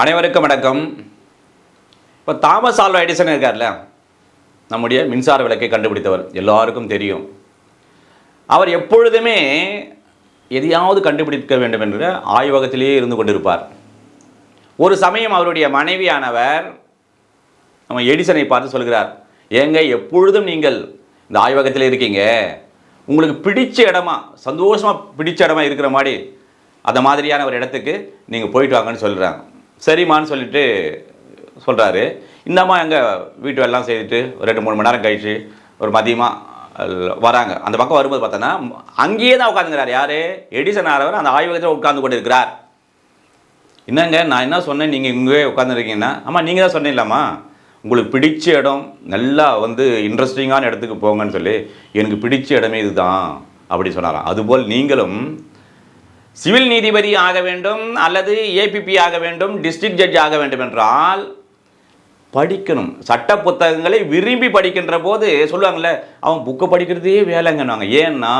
அனைவருக்கும் வணக்கம். இப்போ தாமஸ் ஆல்வா எடிசன் இருக்கார்ல? நம்முடைய மின்சார விளக்கை கண்டுபிடித்தவர். எல்லாருக்கும் தெரியும். அவர் எப்பொழுதுமே எதையாவது கண்டுபிடிக்க வேண்டும் என்ற ஆய்வகத்திலேயே இருந்து கொண்டிருப்பார். ஒரு சமயம் அவருடைய மனைவியானவர் நம்ம எடிசனை பார்த்து சொல்கிறார் ஏங்க எப்பொழுதும் நீங்கள் இந்த ஆய்வகத்தில் இருக்கீங்க? உங்களுக்கு பிடிச்ச இடமா சந்தோஷமாக பிடிச்ச இடமா இருக்கிற மாதிரி அந்த மாதிரியான ஒரு இடத்துக்கு நீங்கள் போயிட்டு வாங்கன்னு சொல்கிறாங்க சரிம்மான்னு சொல்லிட்டு சொல்கிறாரு இந்தம்மா எங்கள் வீட்டு வேலைலாம் செய்துட்டு ஒரு ரெண்டு மூணு மணி நேரம் கழிச்சு ஒரு மதியமாக வராங்க. அந்த பக்கம் வரும்போது பார்த்தோன்னா அங்கேயே தான் உட்காந்துங்கிறார் யார்? எடிசன் ஆறவர் அந்த ஆய்வகத்தில் உட்கார்ந்து கொண்டு இருக்கிறார் என்னங்க நான் என்ன சொன்னேன்? நீங்கள் இங்கே உட்காந்துருக்கீங்கன்னா ஆமாம் நீங்கள் தான் சொன்னீங்களாம்மா? உங்களுக்கு பிடிச்ச இடம் நல்லா வந்து இன்ட்ரெஸ்டிங்கான இடத்துக்கு போங்கன்னு சொல்லி எனக்கு பிடிச்ச இடமே இதுதான் அப்படி சொன்னாராம். அதுபோல் நீங்களும் சிவில் நீதிபதி ஆக வேண்டும் அல்லது ஏபிபி ஆக வேண்டும் டிஸ்ட்ரிக்ட் ஜட்ஜ் ஆக வேண்டும் என்றால் படிக்கணும். சட்ட புத்தகங்களை விரும்பி படிக்கின்ற போது சொல்லுவாங்கள்ல அவன் புக்கை படிக்கிறதே வேலைங்கன்னுவாங்க. ஏன்னா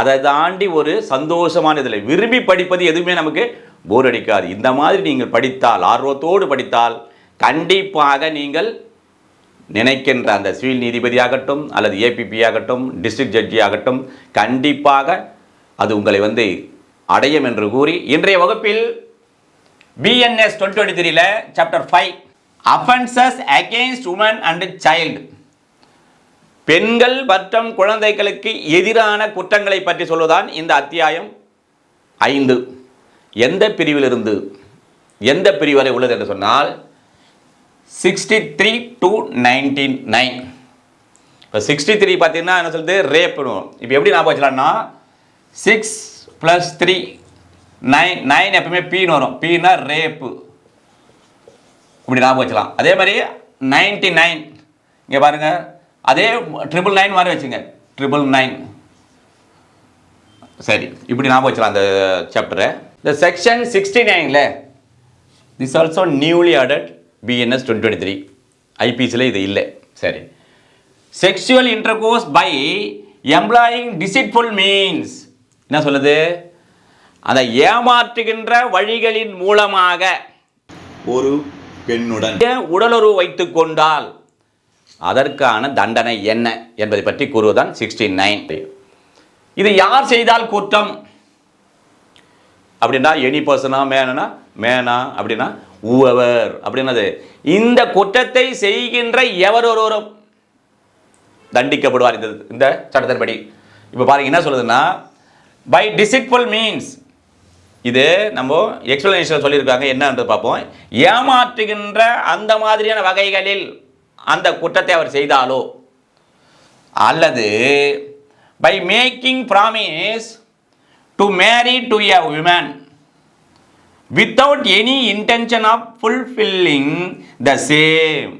அதை தாண்டி ஒரு சந்தோஷமான இதில். விரும்பி படிப்பது எதுவுமே நமக்கு போர் அடிக்காது. இந்த மாதிரி நீங்கள் படித்தால் ஆர்வத்தோடு படித்தால் கண்டிப்பாக நீங்கள் நினைக்கின்ற அந்த சிவில் நீதிபதி ஆகட்டும் அல்லது ஏபிபி ஆகட்டும் டிஸ்ட்ரிக்ட் ஜட்ஜி ஆகட்டும் கண்டிப்பாக அது உங்களை வந்து அடையும் என்று கூறி இன்றைய வகுப்பில் பிஎன்எஸ் டுவெண்ட்டி டுவெண்ட்டி த்ரீல chapter five offences against woman and child பெண்கள் மற்றும் குழந்தைகளுக்கு எதிரான குற்றங்களை பற்றி சொல்வதுதான் இந்த அத்தியாயம் ஐந்து. எந்த பிரிவிலிருந்து எந்த பிரிவு வரை உள்ளது என்று சொன்னால் sixty three to nineteen nine இப்போ சிக்ஸ்டி த்ரீ பார்த்தீங்கன்னா என்ன சொல்லுது? ரேப்னு இப்போ எப்படி ஞாபகம் வச்சலாம்னா six plus three nine nine எப்பவுமே பீன்னு வரும். பீனா ரேப்பு இப்படி ஞாபகம் வச்சுக்கலாம். அதே மாதிரி நைன்டி நைன் இங்கே பாருங்கள் அதே ட்ரிபிள் நைன் மாதிரி வச்சுங்க. ட்ரிபிள் நைன் சரி இப்படி ஞாபகம் வச்சுக்கலாம் அந்த சாப்டரை இந்த செக்ஷன் சிக்ஸ்டி நைனில் this also newly added BNS twenty twenty three ஐபிஎஸில் இது இல்லை. சரி. Sexual intercourse by employing deceitful means என்ன சொல்லுது? அந்த ஏமாற்றுகின்ற வழிகளின் மூலமாக ஒரு பெண்ணுடன் உடலுறவு வைத்துக் கொண்டால் அதற்கான தண்டனை என்ன என்பதை பற்றி கூறுவதுதான் சிக்ஸ்டி நைன் இது யார் செய்தால் குற்றம்? அப்படின்னா எனி பர்சனா மேனா மேனா அப்படின்னா ஊவர் அப்படின்னது. இந்த குற்றத்தை செய்கின்ற எவர் ஒருவரும் தண்டிக்கப்படுவார் இந்த இந்த சட்டத்தின்படி. இப்போ பாருங்க என்ன சொல்லுதுன்னா பை டிசிட்ஃபுல் மீன்ஸ் இது நம்ம எக்ஸ்பிளனேஷன் சொல்லியிருக்காங்க. என்னன்றது பார்ப்போம். ஏமாற்றுகின்ற அந்த மாதிரியான வகைகளில் அந்த குற்றத்தை அவர் செய்தாலோ அல்லது by making promise to marry to a woman without any intention of fulfilling the same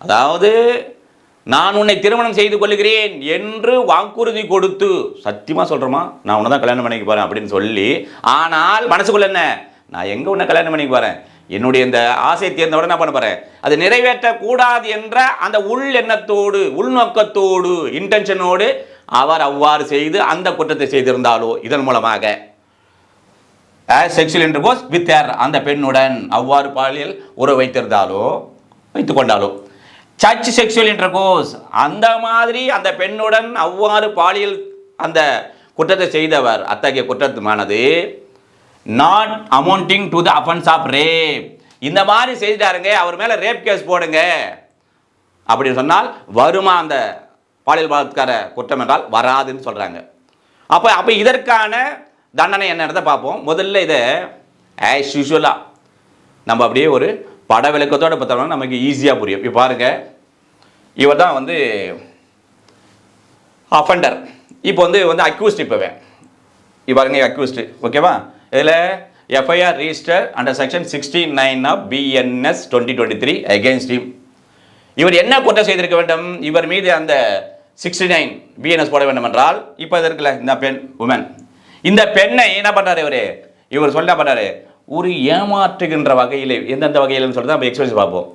அதாவது நான் உன்னை திருமணம் செய்து கொள்கிறேன் என்று வாக்குறுதி கொடுத்து சத்தியமாக சொல்கிறோமா நான் உன்னை தான் கல்யாணம் பண்ணிக்க போகிறேன் அப்படின்னு சொல்லி ஆனால் மனசுக்குள்ள என்ன? நான் எங்கே உன்னை கல்யாணம் பண்ணிக்க போகிறேன் என்னுடைய இந்த ஆசை தேர்ந்தவுடன் என்ன பண்ண போகிறேன் அது நிறைவேற்றக்கூடாது என்ற அந்த உள் எண்ணத்தோடு உள்நோக்கத்தோடு இன்டென்ஷனோடு அவர் அவ்வாறு செய்து அந்த குற்றத்தை செய்திருந்தாலோ இதன் மூலமாக. செக்ஷுவல் இன்டர்கோர்ஸ் வித் அந்த பெண்ணுடன் அவ்வாறு பாலியல் உறவு வைத்திருந்தாலோ வைத்துக்கொண்டாலோ சர்ச் செக்ஷுவல் இன்டர்கோர்ஸ் அந்த மாதிரி அந்த பெண்ணுடன் அவ்வாறு பாலியல் அந்த குற்றத்தை செய்தவர். அத்தகைய குற்றத்துமானது not amounting to the offence of rape இந்த மாதிரி செய்துட்டாருங்க அவர் மேலே ரேப் கேஸ் போடுங்க. அப்படின்னு சொன்னால் வருமா அந்த பாலியல் பலாத்கார குற்றம் என்றால் வராதுன்னு சொல்கிறாங்க அப்போ அப்போ இதற்கான தண்டனை என்னன்றதை பார்ப்போம். முதல்ல இதை ஆஸ் யூஷுவலாக நம்ம அப்படியே ஒரு பட விளக்கத்தோடு பார்த்தோம்னா நமக்கு ஈஸியாக புரியும். இப்போ பாருங்கள் இவர் தான் வந்து அஃபண்டர் இப்போ வந்து வந்து அக்யூஸ்ட் இப்போவே. இவருங்க அக்யூஸ்டு ஓகேவா? இதில் FIR register under section sixty nine of BNS twenty twenty three against him இவர் என்ன குற்றம் செய்திருக்க வேண்டும்? இவர் மீது அந்த சிக்ஸ்டி நைன் பிஎன்எஸ் போட வேண்டும் என்றால் இப்போ இது இருக்குல்ல இந்த பெண் உமன் இந்த பெண்ணை என்ன பண்ணுறாரு இவர்? இவர் சொல்ல பண்ணுறாரு ஒரு ஏமாற்றுகின்ற வகையில் எந்தெந்த வகையில்னு சொல்லிட்டு தான் நம்ம எக்ஸ்பீரியன்ஸ் பார்ப்போம்.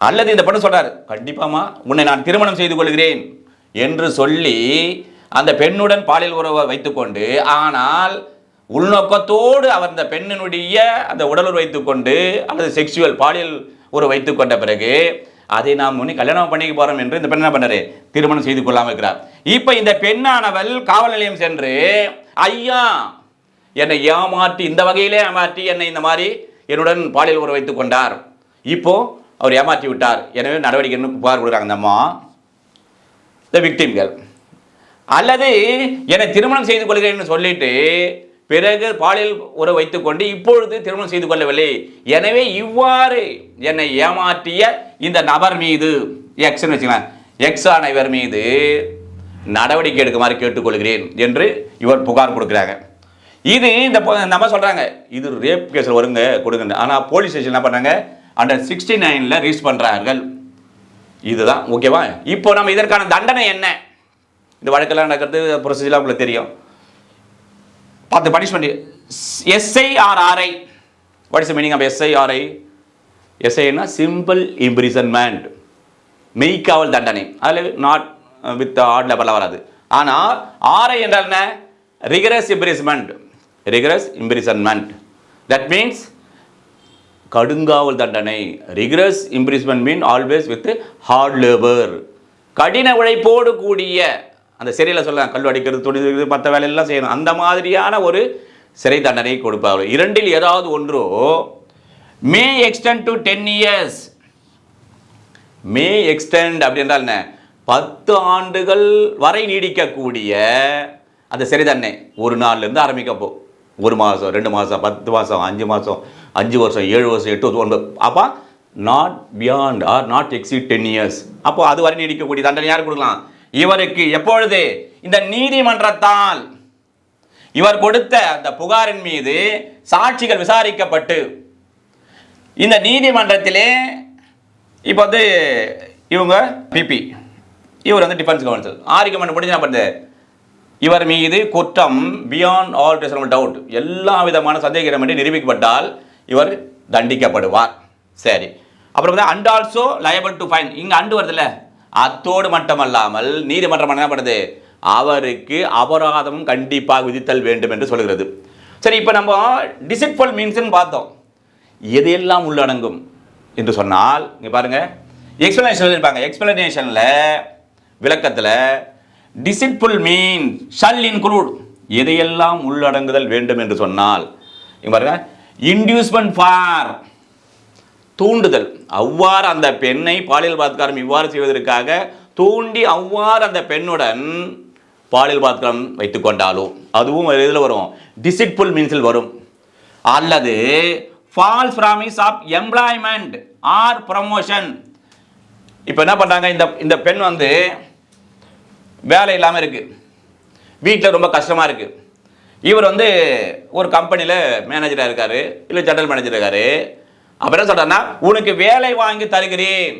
அல்லது இந்த பெண்ணு சொல்றார் கண்டிப்பாமா உன்னை நான் திருமணம் செய்து கொள்கிறேன் என்று சொல்லி அந்த பெண்ணுடன் பாலியல் உறவை வைத்துக்கொண்டு ஆனால் உள்நோக்கத்தோடு அவர் இந்த பெண்ணினுடைய அந்த உடலுறவு வைத்துக்கொண்டு அல்லது செக்ஷுவல் பாலியல் உறவு வைத்துக்கொண்ட பிறகு அதை நாம் முன்னே கல்யாணம் பண்ணிக்க போறோம் என்று இந்த பெண் என்ன பண்ணாரு? திருமணம் செய்து கொள்ளாமல் இருக்கிறார். இப்போ இந்த பெண்ணானவள் காவல் நிலையம் சென்று ஐயா என்னை ஏமாற்றி இந்த வகையிலே ஏமாற்றி என்னை இந்த மாதிரி என்னுடன் பாலியல் உறவு வைத்துக் கொண்டார் இப்போ அவர் ஏமாற்றி விட்டார். எனவே நடவடிக்கை புகார் கொடுக்குறாங்க அந்த அம்மா. த விக்டிம்கள் அல்லது என்னை திருமணம் செய்து கொள்கிறேன்னு சொல்லிட்டு பிறகு பாலியல் உறவு வைத்துக்கொண்டு இப்பொழுது திருமணம் செய்து கொள்ளவில்லை. எனவே இவ்வாறு என்னை ஏமாற்றிய இந்த நபர் மீது எக்ஸ்னு வச்சுக்கலாம் எக்ஸ் ஆனவர் மீது நடவடிக்கை எடுக்குமாறு கேட்டுக்கொள்கிறேன் என்று இவர் புகார் கொடுக்குறாங்க. இது இந்த நம்ம சொல்கிறாங்க இது ரேப் கேஸில் வருங்க கொடுங்க ஆனால் போலீஸ் ஸ்டேஷன் என்ன பண்ணாங்க? அண்டர் சிக்ஸ்டி நைனில் ரீச் பண்ணுறார்கள் இதுதான் ஓகேவா இப்போ நம்ம இதற்கான தண்டனை என்ன? இந்த வழக்கெல்லாம் நடக்கிறது ப்ரொசீஜர்லாம் உங்களுக்கு தெரியும். பார்த்து punishment SIRRI what is meaning of SIRI எஸ்ஐனா simple imprisonment மெய்க்காவல் தண்டனை. அதில் நாட் வித் ஆட் லெவலில் வராது. ஆனால் ஆர்ஐ என்றால் என்ன? Rigorous imprisonment rigorous imprisonment that means கடுங்காவல் தண்டனை. Rigorous imprisonment mean always with hard labour கடின உழைப்போடு கூடிய அந்த சிறையில் சொல்லலாம் கல் அடிக்கிறது துணி மற்ற வேலையெல்லாம் செய்யணும். அந்த மாதிரியான ஒரு சிறை தண்டனை கொடுப்பார்கள். இரண்டில் ஏதாவது ஒன்றோ may extend to ten years may extend அப்படின்றால் என்ன? பத்து ஆண்டுகள் வரை நீடிக்கக்கூடிய அந்த சிறை தண்டனை. ஒரு நாள்லேருந்து ஆரம்பிக்கப்போ ஒரு மாதம் ரெண்டு மாதம் பத்து மாதம் அஞ்சு மாதம் அஞ்சு வருஷம் ஏழு வருஷம் எட்டு வருஷம் ஒன்பது அப்போ not beyond or not exceed ten years அப்போ அது வரை நீடிக்கக்கூடிய தண்டனை யார் கொடுக்கலாம்? இவருக்கு எப்பொழுது? இந்த நீதிமன்றத்தால். இவர் கொடுத்த அந்த புகாரின் மீது சாட்சிகள் விசாரிக்கப்பட்டு. இந்த நீதிமன்றத்திலே இப்போ வந்து இவங்க பிபி இவர் வந்து டிஃபென்ஸ் கவுன்சில் ஆர்குமெண்ட் முடிஞ்சு என்ன பண்ணுது இவர் மீது குற்றம் பியாண்ட் ஆல் ரீசனபிள் டவுட் எல்லா விதமான சந்தேகமின்றி நிரூபிக்கப்பட்டால் இவர் தண்டிக்கப்படுவார். சரி. அப்புறம் வந்து and also liable to fine இங்கே அண்டு வருதுல்ல. அத்தோடு மட்டுமல்லாமல் நீதிமன்றம் என்ன பண்ணுது? அவருக்கு அபராதமும் கண்டிப்பாக விதித்தல் வேண்டும் என்று சொல்கிறது. சரி இப்போ நம்ம டிசிட்ஃபுல் மீன்ஸ்னு பார்த்தோம். எதையெல்லாம் உள்ளடங்கும் என்று சொன்னால் இங்கே பாருங்கள் எக்ஸ்பிளனேஷன் இருப்பாங்க எக்ஸ்பிளனேஷனில் விளக்கத்தில் டிசிட்ஃபுல் மீன் ஷல் இன்க்ளூட் எதையெல்லாம் உள்ளடங்குதல் வேண்டும் என்று சொன்னால் இங்க பாருங்க இன்டியூஸ்மெண்ட் ஃபார் தூண்டுதல். அவ்வாறு அந்த பெண்ணை பாலியல் பாத்காரம் இவ்வாறு செய்வதற்காக தூண்டி அவ்வாறு அந்த பெண்ணுடன் பாலியல் பாத்காரம் வைத்துக் கொண்டாலோ. அதுவும் இதில் வரும்? டிசிட்புல் மீன்ஸில் வரும். அல்லது false promise of employment or promotion இப்போ என்ன பண்ணுறாங்க இந்த இந்த பெண் வந்து வேலை இல்லாமல் இருக்குது வீட்டில் ரொம்ப கஷ்டமாக இருக்குது இவர் வந்து ஒரு கம்பெனியில் மேனேஜராக இருக்கார் இல்லை ஜெனரல் மேனேஜர் இருக்கார். அப்புறம் என்ன சொல்கிறாருன்னா உனக்கு வேலை வாங்கி தருகிறேன்.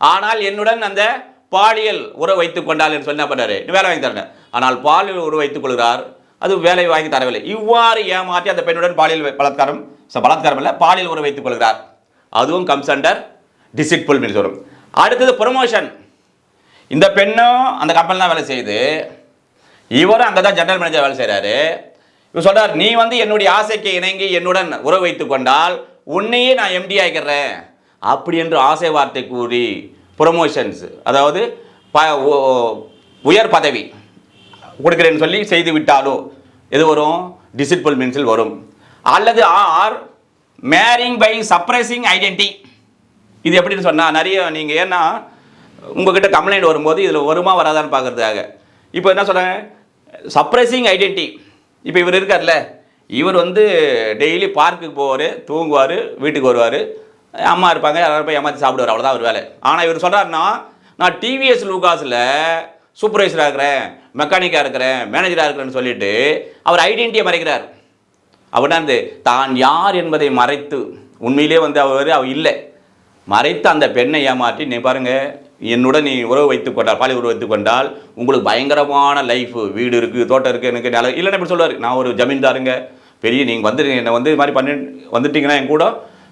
ஆனால் என்னுடன் அந்த பாலியல் உறவு வைத்துக் கொண்டால் என்று சொல்லி என்ன பண்ணுறாரு வேலை வாங்கி தரேன் ஆனால் பாலியல் உறவு வைத்துக் கொள்கிறார். அது வேலை வாங்கி தரவில்லை. இவ்வாறு ஏமாற்றி அந்த பெண்ணுடன் பாலியல் பலாத்காரம் பலாத்காரம் இல்லை பாலியல் உறவு வைத்துக் கொள்கிறார். அதுவும் கம்ஸ் அண்டர் டிசிட்ஃபுல் சொல்லும். அடுத்தது ப்ரொமோஷன் இந்த பெண்ணும் அந்த கம்பெனிலாம் வேலை செய்யுது. இவரும் அங்கே தான் ஜெனரல் மேனேஜர் வேலை செய்கிறாரு இவர் சொல்கிறார் நீ வந்து என்னுடைய ஆசைக்கு இணங்கி என்னுடன் உறவு வைத்து கொண்டால் உன்னையே நான் எம்டி ஆகிக்கிறேன் அப்படி என்று ஆசை வார்த்தை கூறி ப்ரொமோஷன்ஸ் அதாவது ப உயர் பதவி கொடுக்குறேன்னு சொல்லி செய்து விட்டாலோ எது வரும்? டிசிட்புல் மீன்ஸில் வரும். அல்லது or marrying by suppressing identity இது எப்படின்னு சொன்னால் நிறைய நீங்கள் ஏன்னா உங்ககிட்ட கம்ப்ளைண்ட் வரும்போது இதில் வருமா வராதான்னு பார்க்குறதுக்காக. இப்போ என்ன சொல்கிறாங்க சப்ரைசிங் ஐடென்டி இப்போ இவர் இருக்கார்ல இவர் வந்து டெய்லி பார்க்குக்கு போவார் தூங்குவார் வீட்டுக்கு வருவார். அம்மா இருப்பாங்க யாராவது போய் ஏமாற்றி சாப்பிடுவார் அவ்வளோதான் அவர் வேலை. ஆனால் இவர் சொல்கிறாருன்னா நான் டிவிஎஸ் லூகாஸில் சூப்பர்வைசராக இருக்கிறேன் மெக்கானிக்காக இருக்கிறேன் மேனேஜராக இருக்கிறேன்னு சொல்லிட்டு அவர் ஐடென்டிட்டியை மறைக்கிறார். அப்படின்னா இந்த தான் யார் என்பதை மறைத்து உண்மையிலே வந்து அவர் அவர் இல்லை. மறைத்து அந்த பெண்ணை ஏமாற்றி நீ பாருங்கள் என்னுடன் நீ உறவு வைத்துக் கொண்டால் பாலி உறவு வைத்துக் கொண்டால் உங்களுக்கு பயங்கரமான லைஃப் வீடு இருக்குது தோட்டம் இருக்குது எனக்கு நில இல்லைன்னு இப்படி சொல்லுவார். நான் ஒரு ஜமீன்தாருங்க. பெரிய நீங்கள் வந்து என்னை வந்து இது மாதிரி பண்ணி வந்துட்டீங்கன்னா என் கூட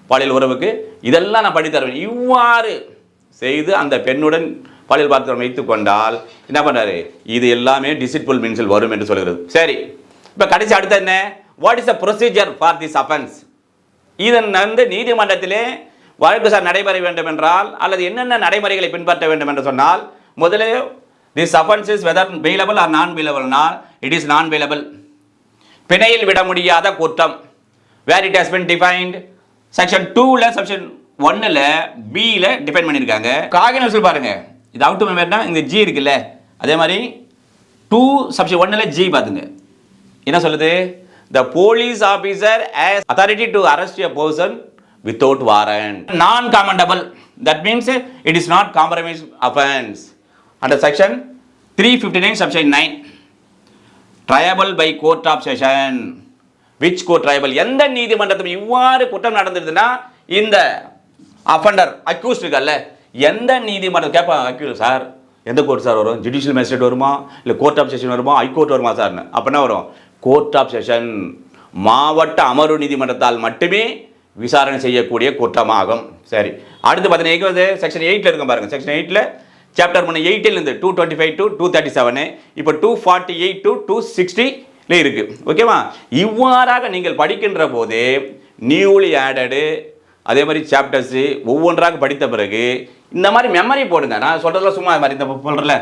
பாலியல் உறவுக்கு இதெல்லாம் நான் பண்ணித்தருவேன் இவ்வாறு செய்து அந்த பெண்ணுடன் பாலியல் பாத்திரம் வைத்துக் கொண்டால் என்ன பண்ணாரு இது எல்லாமே டிசிட்புல் மீன்ஸில் வரும் என்று சொல்கிறது. சரி. இப்போ கடைசி அடுத்து என்ன? What is a procedure for this offence இதன் வந்து நீதிமன்றத்திலே வழக்கு சார் நடைபெற வேண்டும் என்றால் அல்லது என்னென்ன நடைமுறைகளை பின்பற்ற வேண்டும் என்று சொன்னால் முதலே this offence is whether bailable or non பெயிலபிள்னால் it is non bailable பிணையில் விட முடியாத குற்றம் where it has been defined section டூவில் செக்ஷன் ஒன்னில் பியில் டிபெண்ட் பண்ணியிருக்காங்க. காகினல் பாருங்க. இது அவுட் மெம்பர்னா இந்த ஜி இருக்குல்ல. அதே மாதிரி டூ செக்ஷன் ஒன்னில் ஜி பார்த்துங்க என்ன சொல்லுது? The police officer has authority to arrest a person without warrant non cognizable that means it is not compromise offence under section three fifty nine section nine triable by court of session which court triable எந்த நீதிமன்றத்தில் இவ்வாறு குற்றம் நடந்ததுன்னா இந்த offender accused இருக்கல்ல எந்த நீதிமன்றம் கேட்பாங்க அக்யூஸ் சார் எந்த கோர்ட் சார் வரும்? ஜுடிஷியல் மேஜிஸ்ட்ரேட் வருமா? இல்லை கோர்ட் ஆஃப் செஷன் வருமா? ஹைகோர்ட் வருமா சார்னு அப்போ என்ன வரும்? கோர்ட் ஆஃப் செஷன் மாவட்ட அமர்வு நீதிமன்றத்தால் மட்டுமே விசாரணை செய்யக்கூடிய குற்றமாகும் சரி. அடுத்து பார்த்தீங்கன்னா வந்து செக்ஷன் எயிட்டில் இருக்கும் பாருங்க. செக்ஷன் எயிட்டில் சாப்டர் ஒன்று எயிட்டிலேருந்து two twenty five to two thirty seven இப்போ two forty eight to two சிக்ஸ்டிலே இருக்குது ஓகேவா இவ்வாறாக நீங்கள் படிக்கின்ற போது நியூலி ஆடடு அதே மாதிரி சாப்டர்ஸு ஒவ்வொன்றாக படித்த பிறகு இந்த மாதிரி மெமரி போடுங்க. நான் சொல்கிறதுல சும்மா இது மாதிரி இந்த சொல்கிறல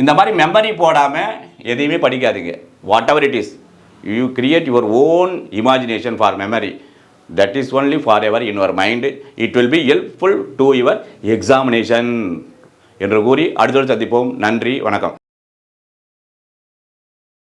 இந்த மாதிரி மெமரி போடாமல் எதையுமே படிக்காதீங்க. Whatever it is you create your own imagination for memory that is only forever in your mind it will be helpful to your examination என்று கூறி அடுத்தடுத்து சந்திப்போம். நன்றி. வணக்கம்.